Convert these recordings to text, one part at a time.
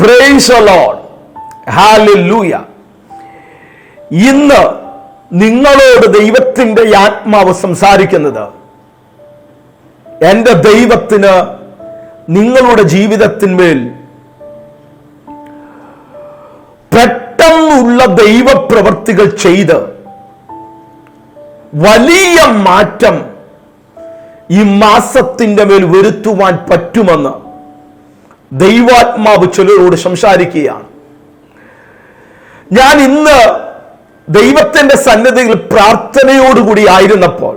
Price load ഹാലൂയ ഇന്ന് നിങ്ങളോട് ദൈവത്തിന്റെ ആത്മാവ് സംസാരിക്കുന്നത് എന്റെ ദൈവത്തിന് നിങ്ങളുടെ ജീവിതത്തിന്മേൽ പെട്ടെന്നുള്ള ദൈവപ്രവർത്തികൾ ചെയ്ത് വലിയ മാറ്റം ഈ മാസത്തിന്റെ മേൽ വരുത്തുവാൻ പറ്റുമെന്ന് ദൈവാത്മാവ് ചിലരോട് സംസാരിക്കുകയാണ്. ഞാൻ ഇന്ന് ദൈവത്തിന്റെ സന്നദ്ധയിൽ പ്രാർത്ഥനയോടുകൂടി ആയിരുന്നപ്പോൾ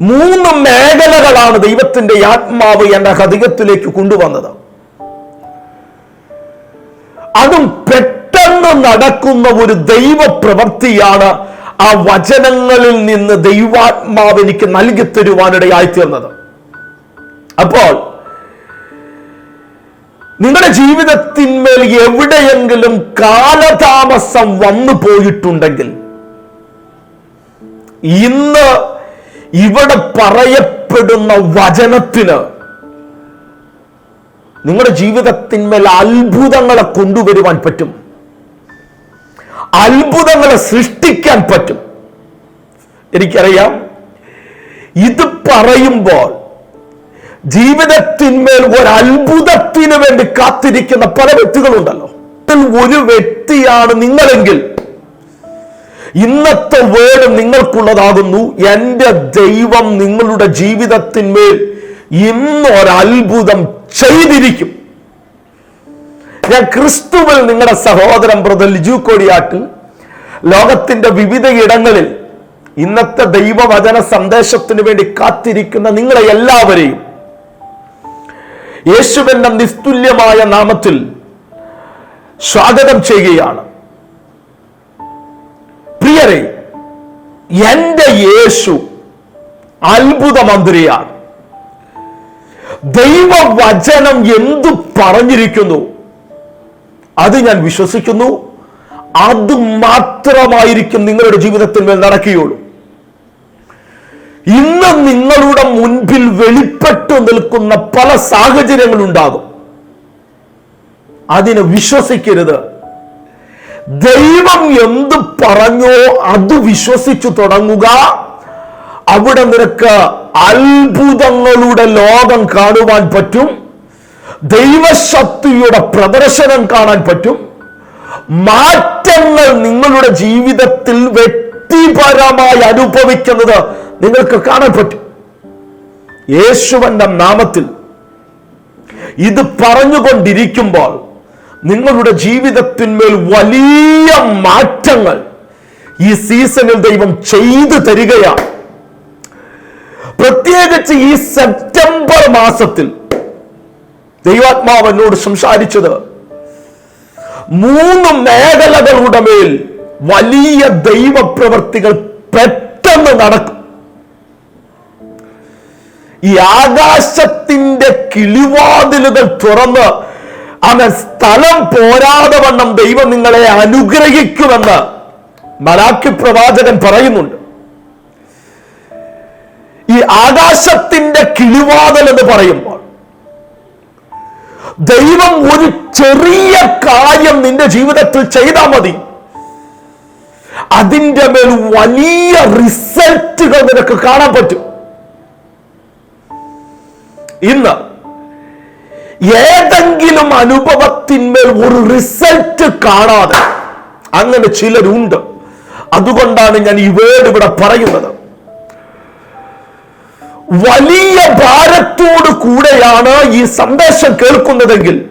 മൂന്ന് മേഖലകളാണ് ദൈവത്തിന്റെ ആത്മാവ് എന്റെ ഹൃദയത്തിലേക്ക് കൊണ്ടുവന്നത്. അതും പെട്ടെന്ന് നടക്കുന്ന ഒരു ദൈവ പ്രവൃത്തിയാണ് ആ വചനങ്ങളിൽ നിന്ന് ദൈവാത്മാവ് എനിക്ക് നൽകി തരുവാനിടയായി തീർന്നത്. അപ്പോൾ നിങ്ങളുടെ ജീവിതത്തിന്മേൽ എവിടെയെങ്കിലും കാലതാമസം വന്നു പോയിട്ടുണ്ടെങ്കിൽ ഇന്ന് ഇവിടെ പറയപ്പെടുന്ന വചനത്തിന് നിങ്ങളുടെ ജീവിതത്തിന്മേൽ അത്ഭുതങ്ങളെ കൊണ്ടുവരുവാൻ പറ്റും. അത്ഭുതങ്ങളെ സൃഷ്ടിക്കാൻ പറ്റും. എനിക്കറിയാം. ഇത് പറയുമ്പോൾ ജീവിതത്തിന്മേൽ ഒരു അത്ഭുതത്തിന് വേണ്ടി കാത്തിരിക്കുന്ന പല വ്യക്തികളുണ്ടല്ലോ. ഒരു വ്യക്തിയാണ് നിങ്ങളെങ്കിൽ ഇന്നത്തെ വേർഡ് നിങ്ങൾക്കുള്ളതാകുന്നു. എന്റെ ദൈവം നിങ്ങളുടെ ജീവിതത്തിന്മേൽ ഇന്ന് ഒരത്ഭുതം ചെയ്തിരിക്കും. ഞാൻ ക്രിസ്തുവിൽ നിങ്ങളുടെ സഹോദരൻ ബ്രദർ ലിജു കോടിയാട്ട് ലോകത്തിന്റെ വിവിധ ഇടങ്ങളിൽ ഇന്നത്തെ ദൈവവചന സന്ദേശത്തിന് വേണ്ടി കാത്തിരിക്കുന്ന നിങ്ങളെ എല്ലാവരെയും യേശുവിന്റെ നിസ്തുല്യമായ നാമത്തിൽ സ്വാഗതം ചെയ്യുകയാണ്. പ്രിയരെ എന്റെ യേശു അത്ഭുത മന്ത്രിയാണ് ദൈവവചനം എന്തു പറഞ്ഞിരിക്കുന്നു? അത് ഞാൻ വിശ്വസിക്കുന്നു. അത് മാത്രമായിരിക്കും നിങ്ങളുടെ ജീവിതത്തിൽ മേൽ നടക്കുകയുള്ളൂ. ഇന്ന് നിങ്ങളുടെ മുൻപിൽ വെളിപ്പെട്ടു നിൽക്കുന്ന പല സാഹചര്യങ്ങളുണ്ടാകും. അതിനെ വിശ്വസിക്കരുത്. ദൈവം എന്ത് പറഞ്ഞോ അത് വിശ്വസിച്ചു തുടങ്ങുക. അവിടെ നിനക്ക് അത്ഭുതങ്ങളുടെ ലോകം കാണുവാൻ പറ്റും. ദൈവശക്തിയുടെ പ്രദർശനം കാണാൻ പറ്റും. മാറ്റങ്ങൾ നിങ്ങളുടെ ജീവിതത്തിൽ വ്യക്തിപരമായി അനുഭവിക്കുന്നത് നിങ്ങൾക്ക് കാണാൻ പറ്റും. യേശുവന്റെ നാമത്തിൽ ഇത് പറഞ്ഞുകൊണ്ടിരിക്കുമ്പോൾ നിങ്ങളുടെ ജീവിതത്തിന്മേൽ വലിയ മാറ്റങ്ങൾ ഈ സീസണിൽ ദൈവം ചെയ്തു തരികയാണ്. പ്രത്യേകിച്ച് ഈ സെപ്റ്റംബർ മാസത്തിൽ ദൈവാത്മാവ് എന്നോട് സംസാരിച്ചത് മൂന്ന് മേഖലകളുടെ മേൽ വലിയ ദൈവപ്രവർത്തികൾ പെട്ടെന്ന് നടക്കും. ഈ ആകാശത്തിന്റെ കിളിവാതിലുകൾ തുറന്ന് അവൻ സ്ഥലം പോരാതെ വണ്ണം ദൈവം നിങ്ങളെ അനുഗ്രഹിക്കുമെന്ന് മലാക്കി പ്രവാചകൻ പറയുന്നുണ്ട്. ഈ ആകാശത്തിന്റെ കിളിവാതൽ എന്ന് പറയുമ്പോൾ ദൈവം ഒരു ചെറിയ കാര്യം നിന്റെ ജീവിതത്തിൽ ചെയ്താൽ മതി. അതിന്റെ മേൽ വലിയ റിസൾട്ടുകൾ നിനക്ക് കാണാൻ പറ്റും. ഇന്ന് ഏതെങ്കിലും അനുഭവത്തിന്മേൽ ഒരു റിസൾട്ട് കാണാതെ അങ്ങനെ ചിലരുണ്ട്. അതുകൊണ്ടാണ് ഞാൻ ഈ വേർഡ് ഇവിടെ പറയുന്നത്. വലിയ ഭാരത്തോട് കൂടെയാണ് ഈ സന്ദേശം കേൾക്കുന്നതെങ്കിൽ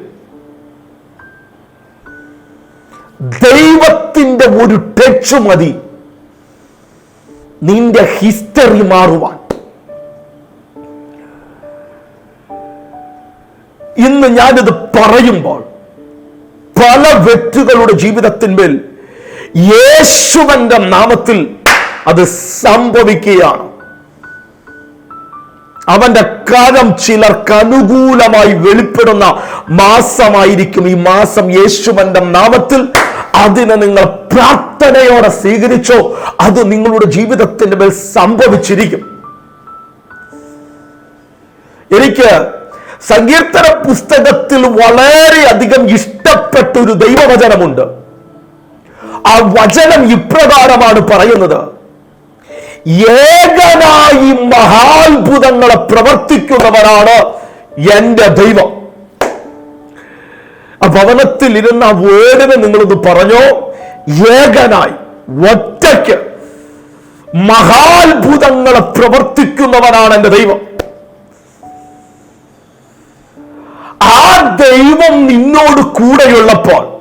ദൈവത്തിന്റെ ഒരു ടച്ച് മതി. നിന്റെ ഹിസ്റ്ററി മാറുവാൻ. ഇന്ന് ഞാനിത് പറയുമ്പോൾ പല വ്യക്തികളുടെ ജീവിതത്തിന്മേൽ യേശുവന്റെ നാമത്തിൽ അത് സംഭവിക്കുകയാണ്. അവന്റെ കാലം ചിലർക്ക് അനുകൂലമായി വെളിപ്പെടുന്ന മാസമായിരിക്കും. ഈ മാസം യേശുവന്റെ നാമത്തിൽ അതിനെ നിങ്ങൾ പ്രാർത്ഥനയോടെ സ്വീകരിച്ചോ അത് നിങ്ങളുടെ ജീവിതത്തിന്റെ മേൽ സംഭവിച്ചിരിക്കും. എനിക്ക് സങ്കീർത്തന പുസ്തകത്തിൽ വളരെയധികം ഇഷ്ടപ്പെട്ട ഒരു ദൈവവചനമുണ്ട്. ആ വചനം ഇപ്രകാരമാണ് പറയുന്നത്. ഏകനായി മഹാത്ഭുതങ്ങളെ പ്രവർത്തിക്കുന്നവനാണ് എന്റെ ദൈവം. ആ ഭവനത്തിൽ ഇരുന്ന വേർഡിനെ നിങ്ങളൊന്ന് പറഞ്ഞോ? ഏകനായി ഒറ്റയ്ക്ക് മഹാത്ഭുതങ്ങളെ പ്രവർത്തിക്കുന്നവനാണ് എന്റെ ദൈവം. ആ ദൈവം നിന്നോട് കൂടെയുള്ളപ്പോൾ.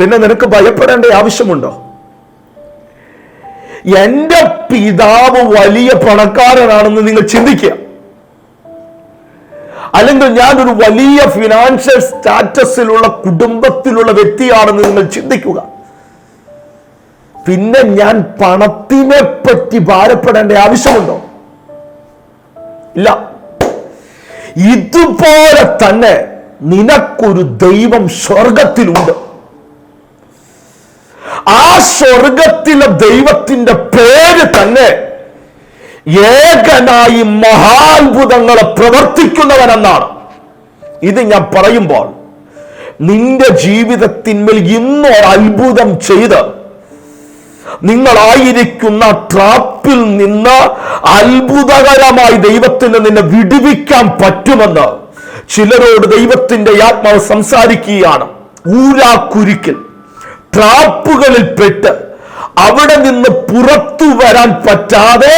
പിന്നെ നിനക്ക് ഭയപ്പെടേണ്ട ആവശ്യമുണ്ടോ? എന്റെ പിതാവ് വലിയ പണക്കാരനാണെന്ന് നിങ്ങൾ ചിന്തിക്കുക. അല്ലെങ്കിൽ ഞാൻ ഒരു വലിയ ഫിനാൻഷ്യൽ സ്റ്റാറ്റസിലുള്ള കുടുംബത്തിലുള്ള വ്യക്തിയാണെന്ന് നിങ്ങൾ ചിന്തിക്കുക. പിന്നെ ഞാൻ പണത്തിനെ പറ്റി ഭാരപ്പെടേണ്ട ആവശ്യമുണ്ടോ? ഇല്ല. ഇതുപോലെ തന്നെ നിനക്കൊരു ദൈവം സ്വർഗത്തിലുണ്ട് ആ സ്വർഗത്തിലെ ദൈവത്തിന്റെ പേര് തന്നെ ഏകനായി മഹാത്ഭുതങ്ങളെ പ്രവർത്തിക്കുന്നവനെന്നാണ്. ഇത് ഞാൻ പറയുമ്പോൾ നിന്റെ ജീവിതത്തിന്മേൽ ഇന്നൊരത്ഭുതം ചെയ്ത് നിങ്ങളായിരിക്കുന്ന ട്രാപ്പിൽ നിന്ന് അത്ഭുതകരമായി ദൈവത്തിന് നിന്നെ വിടുവിക്കാൻ പറ്റുമെന്ന് ചിലരോട് ദൈവത്തിന്റെ ആത്മാവ് സംസാരിക്കുകയാണ്. ഊരാക്കുരുക്കിൽ ട്രാപ്പുകളിൽ പെട്ട് അവിടെ നിന്ന് പുറത്തു വരാൻ പറ്റാതെ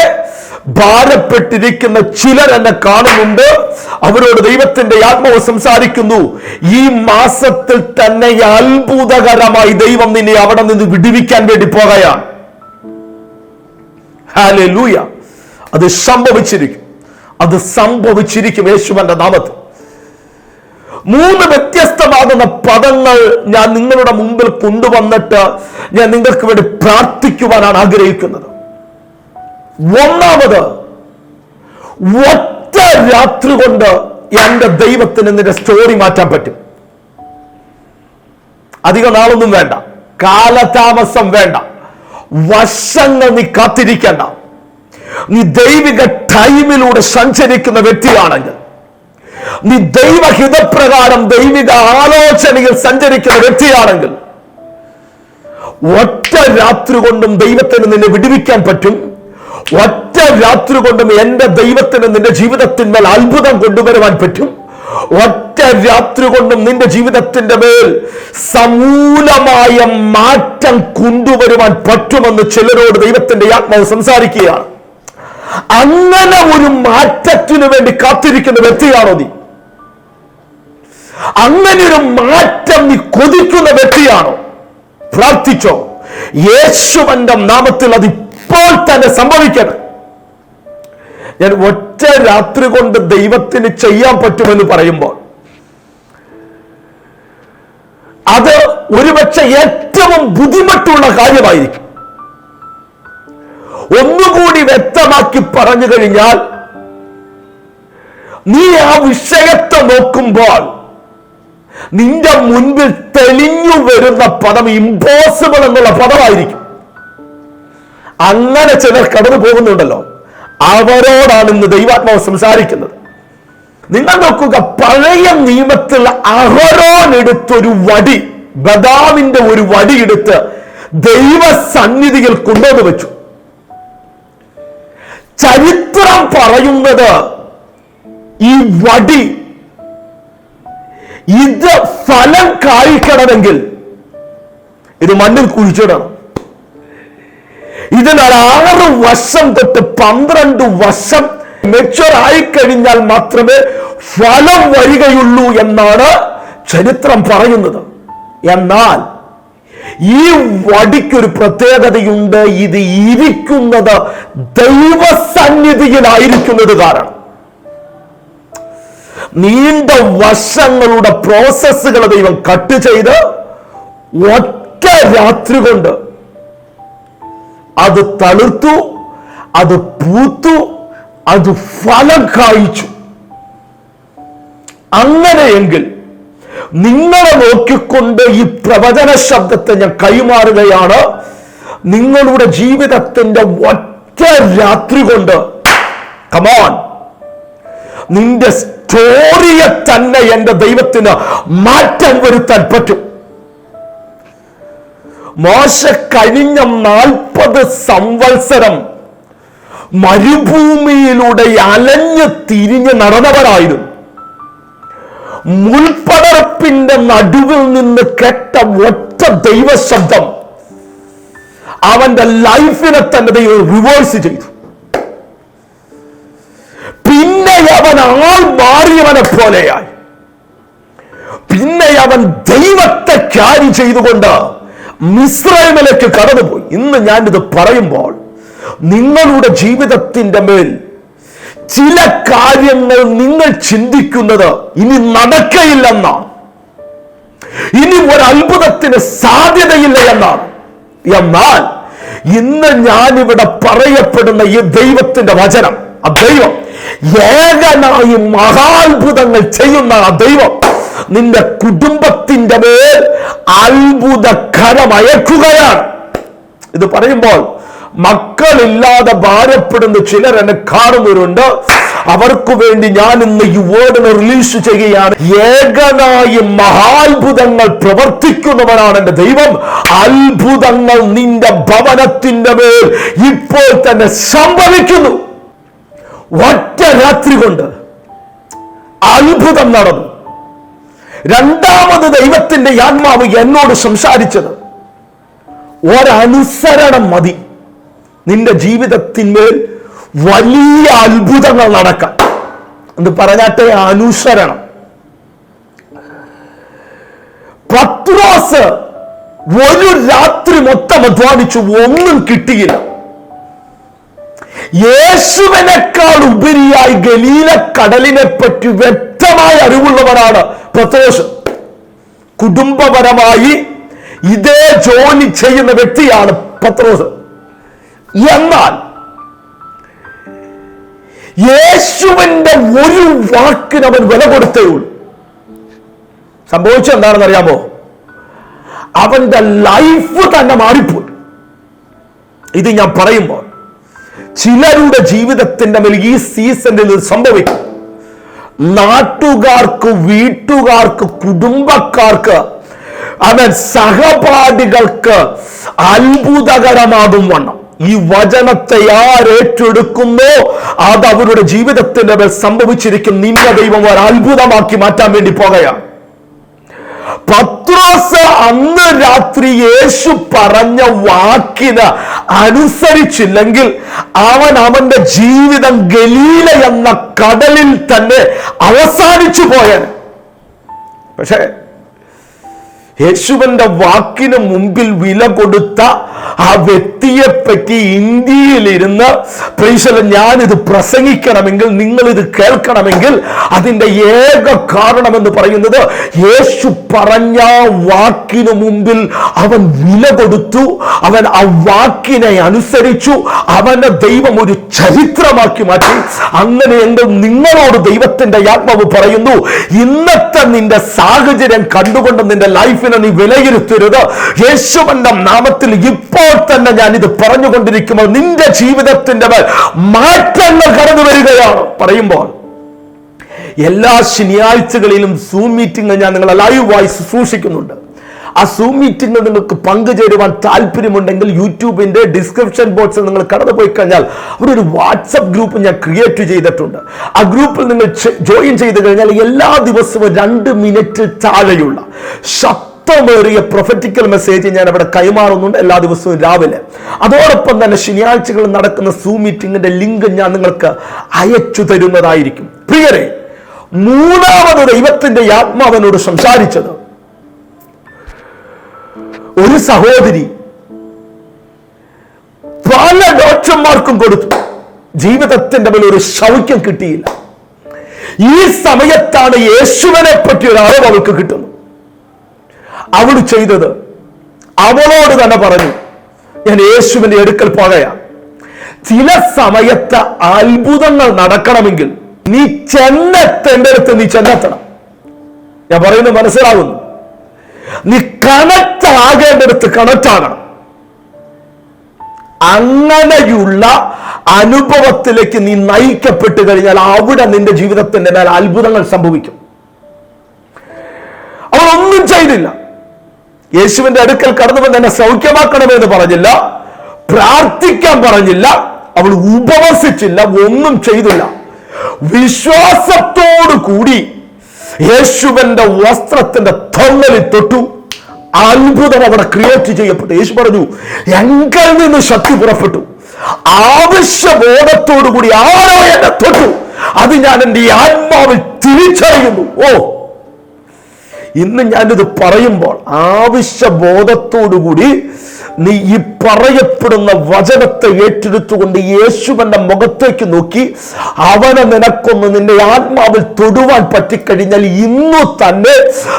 ഭാരപ്പെട്ടിരിക്കുന്ന ചിലർ എന്നെ കാണുന്നുണ്ട്. അവരോട് ദൈവത്തിന്റെ ആത്മാവ് സംസാരിക്കുന്നു. ഈ മാസത്തിൽ തന്നെ അത്ഭുതകരമായി ദൈവം നിന്നെ അവിടെ നിന്ന് വിടുവിക്കാൻ വേണ്ടി പോകുകയാണ് ഹാലൂയ അത് സംഭവിച്ചിരിക്കും. അത് സംഭവിച്ചിരിക്കും യേശുവന്റെ നാമത്തിൽ. മൂന്ന് വ്യത്യസ്തമാകുന്ന പദങ്ങൾ ഞാൻ നിങ്ങളുടെ മുമ്പിൽ കൊണ്ടുവന്നിട്ട് ഞാൻ നിങ്ങൾക്ക് വേണ്ടി പ്രാർത്ഥിക്കുവാനാണ് ആഗ്രഹിക്കുന്നത്. ഒന്നാമത് ഒറ്റ രാത്രി കൊണ്ട് എന്റെ ദൈവത്തിന് നിന്റെ സ്റ്റോറി മാറ്റാൻ പറ്റും. അധിക നാളൊന്നും വേണ്ട. കാലതാമസം വേണ്ട. വർഷങ്ങൾ നീ കാത്തിരിക്കണ്ട. നീ ദൈവിക ടൈമിലൂടെ സഞ്ചരിക്കുന്ന വ്യക്തിയാണെങ്കിൽ നീ ദൈവഹിതപ്രകാരം ദൈവിക ആലോചനയിൽ സഞ്ചരിക്കുന്ന വ്യക്തിയാണെങ്കിൽ ഒറ്റ രാത്രി കൊണ്ടും ദൈവത്തിന് നിന്നെ വിടുവിക്കാൻ പറ്റും. ഒറ്റ രാത്രി കൊണ്ടും എന്റെ ദൈവത്തിന് നിന്റെ ജീവിതത്തിന്മേൽ അത്ഭുതം കൊണ്ടുവരുവാൻ പറ്റും. ഒറ്റ രാത്രി കൊണ്ടും നിന്റെ ജീവിതത്തിന്റെ മേൽ സമൂലമായ മാറ്റം കൊണ്ടുവരുവാൻ പറ്റുമെന്ന് ചിലരോട് ദൈവത്തിന്റെ ആത്മാവ് സംസാരിക്കുകയാണ്. അങ്ങനെ ഒരു മാറ്റത്തിനു വേണ്ടി കാത്തിരിക്കുന്ന വ്യക്തിയാണോ നീ? അങ്ങനെ ഒരു മാറ്റം നീ കൊതിക്കുന്ന വ്യക്തിയാണോ? പ്രാർത്ഥിച്ചോ. യേശുവന്റെ നാമത്തിൽ അത് ഇപ്പോൾ തന്നെ സംഭവിക്കണം ഞാൻ ഒറ്റ രാത്രി കൊണ്ട് ദൈവത്തിന് ചെയ്യാൻ പറ്റുമെന്ന് പറയുമ്പോൾ അത് ഒരുപക്ഷെ ഏറ്റവും ബുദ്ധിമുട്ടുള്ള കാര്യമായിരിക്കും. ഒന്നുകൂടി വ്യക്തമാക്കി പറഞ്ഞു കഴിഞ്ഞാൽ നീ ആ വിഷയത്തെ നോക്കുമ്പോൾ നിന്റെ മുൻപിൽ തെളിഞ്ഞു വരുന്ന പദം ഇമ്പോസിബിൾ എന്നുള്ള പദമായിരിക്കും. അങ്ങനെ ചിലർ കടന്നു പോകുന്നുണ്ടല്ലോ. അവരോടാണ് ഇന്ന് ദൈവാത്മാവ് സംസാരിക്കുന്നത്. നിങ്ങൾ നോക്കുക പഴയ നിയമത്തിൽ അഹരോൻ എടുത്തൊരു വടി ബദാമിന്റെ ഒരു വടി എടുത്ത് ദൈവസന്നിധിയിൽ കൊണ്ടുവന്ന് വെച്ചു. ചരിത്രം പറയുന്നത് ഈ വടി ഇത് ഫലം കായ്ക്കണമെങ്കിൽ ഇത് മണ്ണിൽ കുഴിച്ചിടണം. ഇതിനാൽ ആറ് വർഷം തൊട്ട് പന്ത്രണ്ട് വർഷം മെച്ചുവർ ആയിക്കഴിഞ്ഞാൽ മാത്രമേ ഫലം വരികയുള്ളൂ എന്നാണ് ചരിത്രം പറയുന്നത്. എന്നാൽ ഈ വടിക്കൊരു പ്രത്യേകതയുണ്ട് ഇത് ഇരിക്കുന്നത് ദൈവസന്നിധിയിലായിരിക്കുന്നത് കാരണം. നീണ്ട വർഷങ്ങളുടെ പ്രോസസ്സുകൾ ദൈവം കട്ട് ചെയ്ത് ഒറ്റ രാത്രി കൊണ്ട് അത് തളിർത്തു അത് പൂത്തു അത് ഫലം കായിച്ചു. അങ്ങനെയെങ്കിൽ നിങ്ങളെ നോക്കിക്കൊണ്ട് ഈ പ്രവചന ശബ്ദത്തെ ഞാൻ കൈമാറുകയാണ്. നിങ്ങളുടെ ജീവിതത്തിന്റെ ഒറ്റ രാത്രി കൊണ്ട് കമോൺ നിന്റെ സ്റ്റോറിയെ തന്നെ എന്റെ ദൈവത്തിന് മാറ്റം വരുത്താൻ പറ്റും. മോശ കഴിഞ്ഞ നാൽപ്പത് സംവത്സരം മരുഭൂമിയിലൂടെ അലഞ്ഞു തിരിഞ്ഞ് നടന്നവരായിരുന്നു. മുൾപടർപ്പിന്റെ നടുവിൽ നിന്ന് കേട്ട ഒറ്റ ദൈവശബ്ദം അവന്റെ ലൈഫിനെ തന്നെ ദൈവം റിവേഴ്സ് ചെയ്തു. പിന്നെ അവൻ ആൾ മാറിയവനെ പോലെയായി. പിന്നെ അവൻ ദൈവത്തെ ക്യാരി ചെയ്തുകൊണ്ട് മിശ്രമിലേക്ക് കടന്നുപോയി. ഇന്ന് ഞാനിത് പറയുമ്പോൾ നിങ്ങളുടെ ജീവിതത്തിന്റെ മേൽ ചില കാര്യങ്ങൾ നിങ്ങൾ ചിന്തിക്കുന്നത് ഇനി നടക്കയില്ലെന്നാണ്. ഇനി ഒരു അത്ഭുതത്തിന് സാധ്യതയില്ല എന്നാണ്. എന്നാൽ ഇന്ന് ഞാനിവിടെ പറയപ്പെടുന്ന ഈ ദൈവത്തിന്റെ വചനം ആ ദൈവം ഏകനായി മഹാത്ഭുതങ്ങൾ ചെയ്യുന്ന ആ ദൈവം നിന്റെ കുടുംബത്തിന്റെ മേൽ അത്ഭുതകരമയക്കുകയാണ്. ഇത് പറയുമ്പോൾ മക്കളില്ലാതെ ഭാരപ്പെടുന്ന ചിലർ എന്നെ കാണുന്നവരുണ്ട്. അവർക്ക് വേണ്ടി ഞാൻ ഇന്ന് ഈ വേർഡിനെ റിലീസ് ചെയ്യുകയാണ്. ഏകനായി മഹാത്ഭുതങ്ങൾ പ്രവർത്തിക്കുന്നവനാണ് എന്റെ ദൈവം. അത്ഭുതങ്ങൾ നിന്റെ ഭവനത്തിന്റെ മേൽ ഇപ്പോൾ തന്നെ സംഭവിക്കുന്നു. ഒറ്റ രാത്രി കൊണ്ട് അത്ഭുതം നടന്നു. രണ്ടാമത് ദൈവത്തിന്റെ ആത്മാവ് എന്നോട് സംസാരിച്ചത്. ഒരനുസരണം മതി. നിന്റെ ജീവിതത്തിന്മേൽ വലിയ അത്ഭുതങ്ങൾ നടക്കാം. എന്ന് പറഞ്ഞാട്ടെ അനുസരണം. പത്രോസ് ഒരു രാത്രി മൊത്തം അധ്വാനിച്ചു ഒന്നും കിട്ടിയില്ല. യേശുവിനേക്കാൾ ഉപരിയായി ഗലീല കടലിനെ പറ്റി വ്യക്തമായ അറിവുള്ളവനാണ് പത്രോസ് കുടുംബപരമായി ഇതേ ജോലി ചെയ്യുന്ന വ്യക്തിയാണ് പത്രോസ്. എന്നാൽ യേശുവിന്റെ ഒരു വാക്കിന് അവൻ വില കൊടുത്തേ സംഭവിച്ചത് എന്താണെന്ന് അറിയാമോ അവന്റെ ലൈഫ് തന്നെ മാറിപ്പോയി. ഇത് ഞാൻ പറയുമ്പോൾ ചിലരുടെ ജീവിതത്തിന്റെ മേൽ ഈ സീസണിൽ ഇത് സംഭവിക്കും. നാട്ടുകാർക്ക് വീട്ടുകാർക്ക് കുടുംബക്കാർക്ക് അവൻ സഹപാഠികൾക്ക് അത്ഭുതകരമാകും വണ്ണം. ഈ വചനത്തെ ആരേറ്റെടുക്കുന്നോ അത് അവരുടെ ജീവിതത്തിന്റെ മേൽ സംഭവിച്ചിരിക്കും നിന്റെ ദൈവം ഒരു അത്ഭുതമാക്കി മാറ്റാൻ വേണ്ടി പോകുകയാണ്. പത്രോസ് അന്ന് രാത്രി യേശു പറഞ്ഞ വാക്കിന് അനുസരിച്ചില്ലെങ്കിൽ അവൻ അവന്റെ ജീവിതം ഗലീല എന്ന കടലിൽ തന്നെ അവസാനിച്ചു പോയാൽ പക്ഷേ യേശുവിന്റെ വാക്കിന് മുമ്പിൽ വില കൊടുത്ത ആ വ്യക്തിയെ പറ്റി ഇന്ത്യയിലിരുന്ന് പ്രീശല ഞാനിത് പ്രസംഗിക്കണമെങ്കിൽ നിങ്ങൾ ഇത് കേൾക്കണമെങ്കിൽ അതിന്റെ ഏക കാരണം എന്ന് പറയുന്നത് യേശു പറഞ്ഞ വാക്കിന് മുമ്പിൽ അവൻ വില കൊടുത്തു അവൻ ആ വാക്കിനെ അനുസരിച്ചു അവന്റെ ദൈവം ഒരു ചരിത്രമാക്കി മാറ്റി. അങ്ങനെയെങ്കിൽ നിങ്ങളോട് ദൈവത്തിന്റെ ആത്മാവ് പറയുന്നു ഇന്നത്തെ നിന്റെ സാഹചര്യം കണ്ടുകൊണ്ട് നിന്റെ ലൈഫിനെ നീ വിലയിരുത്തരുത്. യേശുവന്റെ നാമത്തിൽ ഇപ്പോൾ തന്നെ ഞാൻ ഇത് പറഞ്ഞുകൊണ്ടിരിക്കുമ്പോൾ നിന്റെ ജീവിതത്തിന്റെ മേൽ മാറ്റങ്ങൾ കടന്നു വരികയാണ്. പറയുമ്പോൾ എല്ലാ ശനിയാഴ്ചകളിലും സൂം മീറ്റിംഗ് ഞാൻ നിങ്ങളെ ലൈവ് ലൈവായി ശുശ്രൂഷിക്കുന്നുണ്ട് ആ സൂം മീറ്റിംഗിൽ നിങ്ങൾക്ക് പങ്കുചേരുവാൻ താല്പര്യമുണ്ടെങ്കിൽ യൂട്യൂബിന്റെ ഡിസ്ക്രിപ്ഷൻ ബോക്സിൽ നിങ്ങൾ കടന്നു പോയി കഴിഞ്ഞാൽ അവിടെ ഒരു വാട്സപ്പ് ഗ്രൂപ്പ് ഞാൻ ക്രിയേറ്റ് ചെയ്തിട്ടുണ്ട്. ആ ഗ്രൂപ്പിൽ നിങ്ങൾ ജോയിൻ ചെയ്ത് കഴിഞ്ഞാൽ എല്ലാ ദിവസവും രണ്ട് മിനിറ്റ് താഴെയുള്ള ശക്തമേറിയ പ്രൊഫറ്റിക്കൽ മെസ്സേജ് ഞാൻ അവിടെ കൈമാറുന്നുണ്ട് എല്ലാ ദിവസവും രാവിലെ. അതോടൊപ്പം തന്നെ ശനിയാഴ്ചകളിൽ നടക്കുന്ന സൂ മീറ്റിംഗിന്റെ ലിങ്ക് ഞാൻ നിങ്ങൾക്ക് അയച്ചു തരുന്നതായിരിക്കും. പ്രിയരെ മൂന്നാമത് ദൈവത്തിന്റെ ആത്മാവനോട് സംസാരിച്ചത്. ഒരു സഹോദരി പല ഡോക്ടർമാർക്കും കൊടുത്തു. ജീവിതത്തിന്റെ മേലെ ഒരു ശൗക്യം കിട്ടിയില്ല. ഈ സമയത്താണ് യേശുവിനെ പറ്റി ഒരു അറിവ് അവൾക്ക് കിട്ടുന്നു അവൾ ചെയ്തത്. അവളോട് തന്നെ പറഞ്ഞു ഞാൻ യേശുവിന്റെ എടുക്കൽ പോകയാ. ചില സമയത്ത് അത്ഭുതങ്ങൾ നടക്കണമെങ്കിൽ നീ ചെന്നെത്തേണ്ട അടുത്ത് നീ ചെന്നെത്തണം. ഞാൻ പറയുന്നത് മനസ്സിലാകുന്നു നീ കണക്ട് ആകേണ്ടടുത്ത് കണക്ട് ആകണം. അങ്ങനെയുള്ള അനുഭവത്തിലേക്ക് നീ നയിക്കപ്പെട്ട് കഴിഞ്ഞാൽ അവിടെ നിന്റെ ജീവിതത്തിന്റെ മേൽ അത്ഭുതങ്ങൾ സംഭവിക്കും. അവൾ ഒന്നും ചെയ്തില്ല. യേശുവിന്റെ അടുക്കൽ കടന്നു വന്ന് എന്നെ സൗഖ്യമാക്കണമെന്ന് പറഞ്ഞില്ല പ്രാർത്ഥിക്കാൻ പറഞ്ഞില്ല അവൾ ഉപവസിച്ചില്ല ഒന്നും ചെയ്തില്ല. വിശ്വാസത്തോടു കൂടി യേശുവിന്റെ വസ്ത്രത്തിന്റെ തൊങ്ങലിൽ തൊട്ടു. അത്ഭുതം അവിടെ ക്രിയേറ്റ് ചെയ്യപ്പെട്ടു. യേശു പറഞ്ഞു എങ്കിൽ നിന്ന് ശക്തി പുറപ്പെട്ടു. ആവശ്യബോധത്തോടു കൂടി ആരോ എന്നെ തൊട്ടു? അത് ഞാൻ എന്റെ ആത്മാവിൽ തിരിച്ചറിയുന്നു. ഓ ഇന്ന് ഞാനിത് പറയുമ്പോൾ ആവശ്യബോധത്തോടുകൂടി നീ ഈ പറയപ്പെടുന്ന വചനത്തെ ഏറ്റെടുത്തുകൊണ്ട് യേശുവന്റെ മുഖത്തേക്ക് നോക്കി അവനെ നിനക്കൊന്ന് നിന്റെ ആത്മാവിൽ തൊടുവാൻ പറ്റിക്കഴിഞ്ഞാൽ ഇന്നു തന്നെ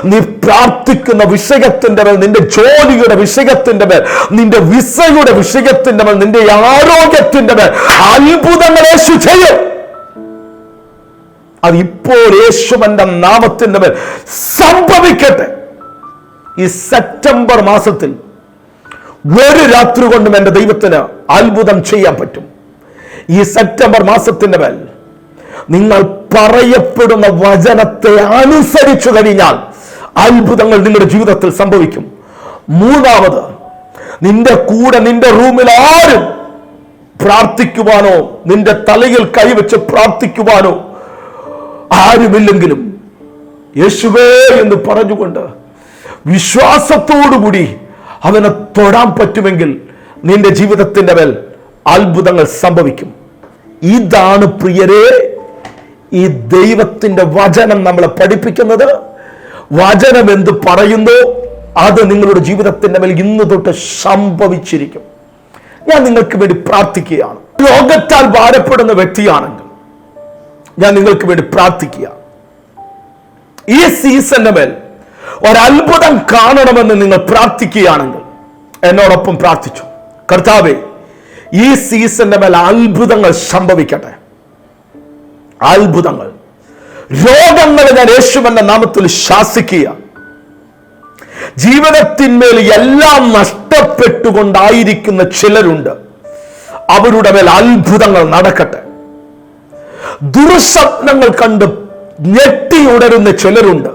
നീ പ്രാർത്ഥിക്കുന്ന വിഷയത്തിന്റെ മേൽ നിന്റെ ജോലിയുടെ വിഷയത്തിന്റെ മേൽ നിന്റെ വിസയുടെ വിഷയത്തിന്റെ മേൽ നിന്റെ ആരോഗ്യത്തിന്റെ മേൽ അത്ഭുതങ്ങൾ യേശു ചെയ്യും. അത് ഇപ്പോൾ യേശുവന്റെ നാമത്തിന്റെ മേൽ സംഭവിക്കട്ടെ. ഈ സെപ്റ്റംബർ മാസത്തിൽ ഒരു രാത്രി കൊണ്ടും എന്റെ ദൈവത്തിന് അത്ഭുതം ചെയ്യാൻ പറ്റും. ഈ സെപ്റ്റംബർ മാസത്തിന്റെ മേൽ നിങ്ങൾ പറയപ്പെടുന്ന വചനത്തെ അനുസരിച്ചു കഴിഞ്ഞാൽ അത്ഭുതങ്ങൾ നിങ്ങളുടെ ജീവിതത്തിൽ സംഭവിക്കും. മൂന്നാമത് നിന്റെ കൂടെ നിന്റെ റൂമിൽ ആരും പ്രാർത്ഥിക്കുവാനോ നിന്റെ തലയിൽ കൈവച്ച് പ്രാർത്ഥിക്കുവാനോ ആരുമില്ലെങ്കിലും യേശുവേ എന്ന് പറഞ്ഞുകൊണ്ട് വിശ്വാസത്തോടുകൂടി അവനെ തൊടാൻ പറ്റുമെങ്കിൽ നിന്റെ ജീവിതത്തിന്റെ മേൽ അത്ഭുതങ്ങൾ സംഭവിക്കും. ഇതാണ് പ്രിയരെ ഈ ദൈവത്തിന്റെ വചനം നമ്മളെ പഠിപ്പിക്കുന്നത്. വചനം എന്ത് പറയുന്നു? അത് നിങ്ങളുടെ ജീവിതത്തിന്റെ മേൽ ഇന്ന് തൊട്ട് സംഭവിച്ചിരിക്കും. ഞാൻ നിങ്ങൾക്ക് വേണ്ടി പ്രാർത്ഥിക്കുകയാണ്. രോഗത്താൽ ഭാരപ്പെടുന്ന വ്യക്തിയാണെങ്കിൽ ഞാൻ നിങ്ങൾക്ക് വേണ്ടി പ്രാർത്ഥിക്കുക. ഈ സീസണിന്റെ മേൽ ഒരത്ഭുതം കാണണമെന്ന് നിങ്ങൾ പ്രാർത്ഥിക്കുകയാണെങ്കിൽ എന്നോടൊപ്പം പ്രാർത്ഥിച്ചു. കർത്താവേ ഈ സീസണിന്റെ മേൽ അത്ഭുതങ്ങൾ സംഭവിക്കട്ടെ. അത്ഭുതങ്ങൾ. രോഗങ്ങൾ ഞാൻ യേശുവന്റെ നാമത്തിൽ ശാസിക്കുക. ജീവിതത്തിന്മേൽ എല്ലാം നഷ്ടപ്പെട്ടുകൊണ്ടായിരിക്കുന്ന ചിലരുണ്ട്. അവരുടെ മേൽ അത്ഭുതങ്ങൾ നടക്കട്ടെ. ദുർസ്വപ്നങ്ങൾ കണ്ട് ഞെട്ടിയുടരുന്ന ചിലരുണ്ട്.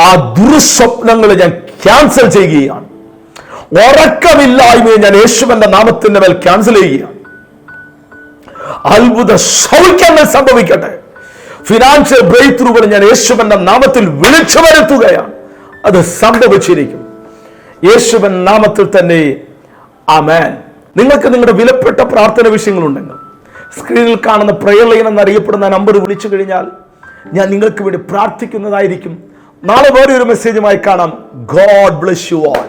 ആ ദുർസ്വപ്നങ്ങൾ ഞാൻ ക്യാൻസൽ ചെയ്യുകയാണ്. ഉറക്കമില്ലായ്മയെ ഞാൻ യേശുവന്റെ നാമത്തിന്റെ മേൽ ക്യാൻസൽ ചെയ്യുകയാണ്. അത്ഭുത സൗഖ്യങ്ങൾ സംഭവിക്കട്ടെ. ഫിനാൻഷ്യൽ ബ്രേക്ക് ത്രൂകൾ ഞാൻ യേശുവന്റെ നാമത്തിൽ വിളിച്ചു വരുത്തുകയാണ്. അത് സംഭവിച്ചിരിക്കും. യേശുവൻ നാമത്തിൽ തന്നെ. ആ മാൻ നിങ്ങൾക്ക് നിങ്ങളുടെ വിലപ്പെട്ട പ്രാർത്ഥന വിഷയങ്ങളുണ്ടെങ്കിൽ സ്ക്രീനിൽ കാണുന്ന പ്രയർ ലൈൻ എന്നറിയപ്പെടുന്ന നമ്പർ വിളിച്ചു കഴിഞ്ഞാൽ ഞാൻ നിങ്ങൾക്ക് വേണ്ടി പ്രാർത്ഥിക്കുന്നതായിരിക്കും. നാളെ വേറെ ഒരു മെസ്സേജുമായി കാണാം. God bless you all